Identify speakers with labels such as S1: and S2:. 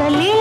S1: காதலே